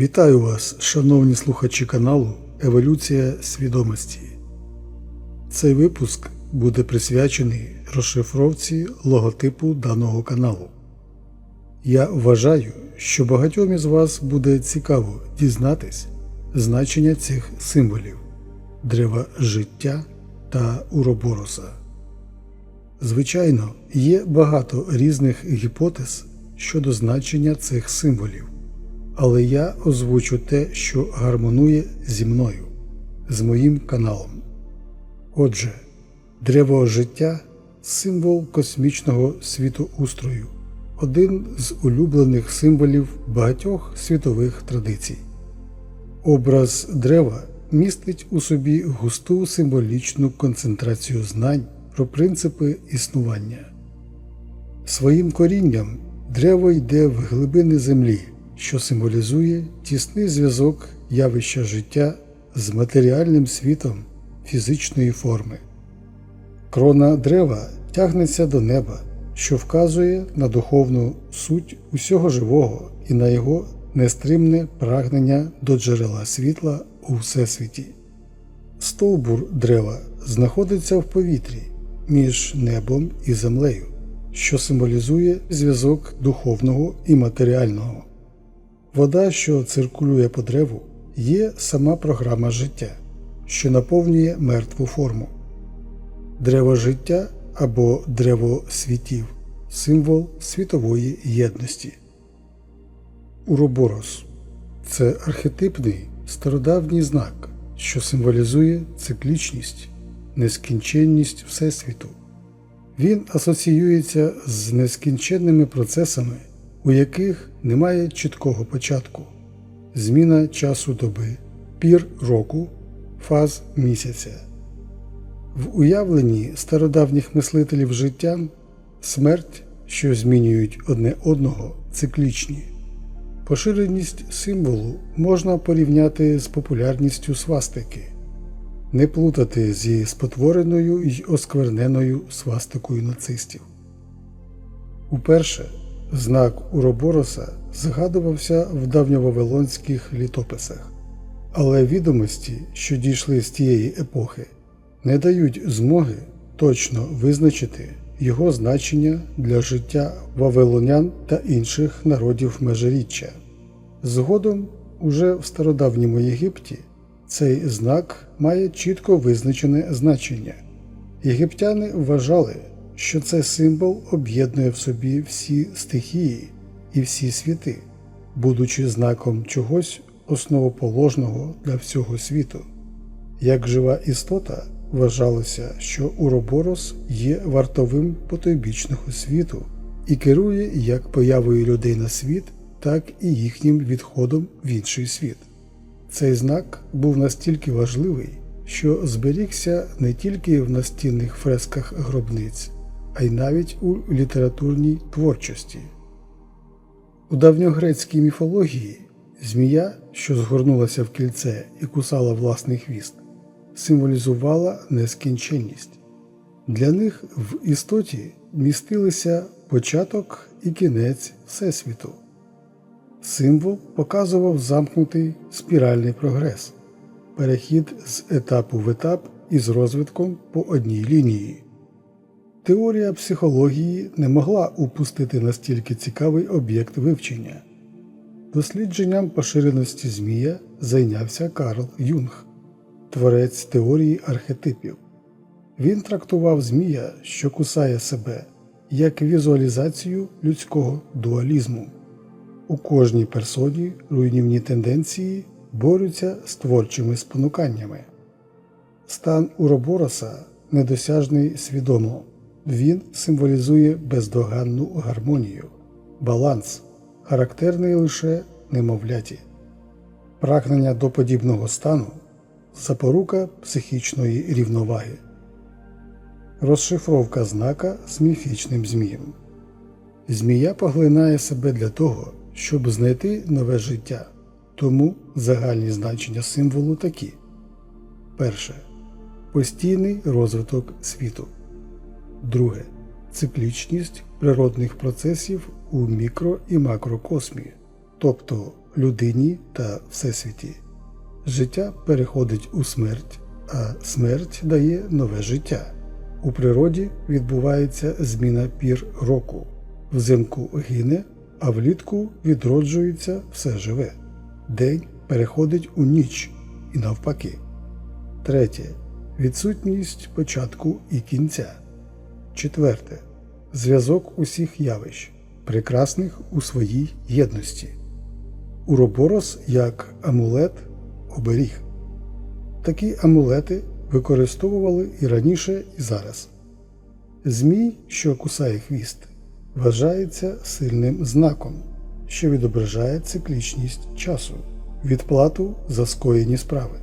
Вітаю вас, шановні слухачі каналу Еволюція свідомості. Цей випуск буде присвячений розшифровці логотипу даного каналу. Я вважаю, що багатьом із вас буде цікаво дізнатись значення цих символів древа життя та уробороса. Звичайно, є багато різних гіпотез щодо значення цих символів, але я озвучу те, що гармонує зі мною, з моїм каналом. Отже, древо життя символ космічного світоустрою, один з улюблених символів багатьох світових традицій. Образ дерева містить у собі густу символічну концентрацію знань про принципи існування. Своїм корінням дерево йде в глибини землі, що символізує тісний зв'язок явища життя з матеріальним світом фізичної форми. Крона дерева тягнеться до неба, що вказує на духовну суть усього живого і на його нестримне прагнення до джерела світла у всесвіті. Стовбур дерева знаходиться в повітрі між небом і землею, що символізує зв'язок духовного і матеріального. Вода, що циркулює по древу, є сама програма життя, що наповнює мертву форму. Древо життя або древо світів символ світової єдності. Уроборос це архетипний стародавній знак, що символізує циклічність, нескінченність Всесвіту. Він асоціюється з нескінченними процесами, у яких немає чіткого початку, зміна часу доби, пір року, фаз місяця. В уявленні стародавніх мислителів життя смерть, що змінюють одне одного, циклічні. Поширеність символу можна порівняти з популярністю свастики, не плутати зі спотвореною й оскверненою свастикою нацистів. Уперше знак Уробороса згадувався в давньовавилонських літописах, але відомості, що дійшли з тієї епохи, не дають змоги точно визначити його значення для життя вавилонян та інших народів межиріччя. Згодом, уже в стародавньому Єгипті, цей знак має чітко визначене значення. Єгиптяни вважали, що це символ об'єднує в собі всі стихії і всі світи, будучи знаком чогось основоположного для всього світу. Як жива істота, вважалося, що Уроборос є вартовим потойбічного світу і керує як появою людей на світ, так і їхнім відходом в інший світ. Цей знак був настільки важливий, що зберігся не тільки в настінних фресках гробниць, а й навіть у літературній творчості. У давньогрецькій міфології змія, що згорнулася в кільце і кусала власний хвіст, символізувала нескінченність. Для них в істоті містилися початок і кінець Всесвіту. Символ показував замкнутий спіральний прогрес, перехід з етапу в етап із розвитком по одній лінії. Теорія психології не могла упустити настільки цікавий об'єкт вивчення. Дослідженням поширеності Змія зайнявся Карл Юнг, творець теорії архетипів. Він трактував Змія, що кусає себе, як візуалізацію людського дуалізму. У кожній персоні руйнівні тенденції борються з творчими спонуканнями. Стан Уробороса недосяжний свідомо, він символізує бездоганну гармонію, баланс, характерний лише немовляті, прагнення до подібного стану запорука психічної рівноваги, розшифровка знака з міфічним змієм. Змія поглинає себе для того, щоб знайти нове життя, тому загальні значення символу такі: перше. Постійний розвиток світу, друге циклічність природних процесів у мікро і макрокосмі, тобто людині та всесвіті. Життя переходить у смерть, а смерть дає нове життя. У природі відбувається зміна пір року. Взимку гине, а влітку відроджується все живе. День переходить у ніч і навпаки. Третє. Відсутність початку і кінця. Четверте. Зв'язок усіх явищ, прекрасних у своїй єдності. Уроборос як амулет оберіг. Такі амулети використовували і раніше, і зараз. Змій, що кусає хвіст, вважається сильним знаком, що відображає циклічність часу, відплату за скоєні справи.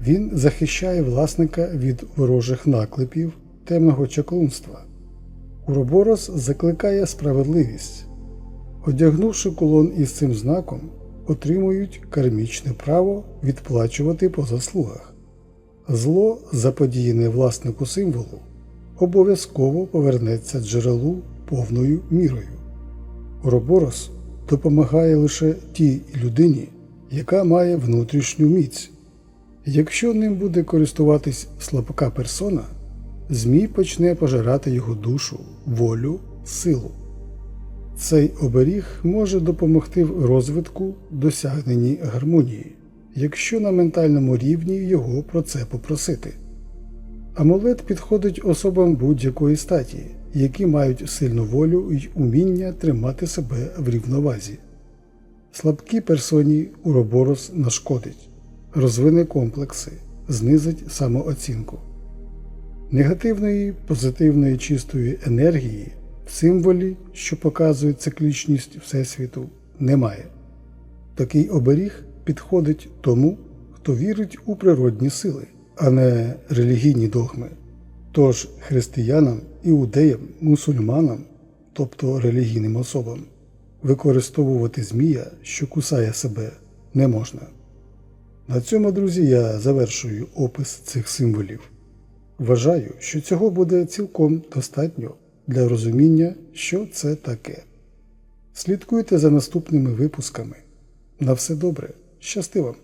Він захищає власника від ворожих наклепів темного чаклунства. Уроборос закликає справедливість. Одягнувши кулон із цим знаком, отримують кармічне право відплачувати по заслугах. Зло, заподіяне власнику символу, обов'язково повернеться джерелу повною мірою. Уроборос допомагає лише тій людині, яка має внутрішню міць. Якщо ним буде користуватись слабка персона, Змій почне пожирати його душу, волю, силу. Цей оберіг може допомогти в розвитку досягненні гармонії, якщо на ментальному рівні його про це попросити. Амулет підходить особам будь-якої статі, які мають сильну волю й уміння тримати себе в рівновазі. Слабкій персоні уроборос нашкодить, розвине комплекси, знизить самооцінку. Негативної, позитивної чистої енергії в символі, що показує циклічність Всесвіту, немає. Такий оберіг підходить тому, хто вірить у природні сили, а не релігійні догми. Тож християнам, іудеям, мусульманам, тобто релігійним особам, використовувати змія, що кусає себе, не можна. На цьому, друзі, я завершую опис цих символів. Вважаю, що цього буде цілком достатньо для розуміння, що це таке. Слідкуйте за наступними випусками. На все добре, щасти вам!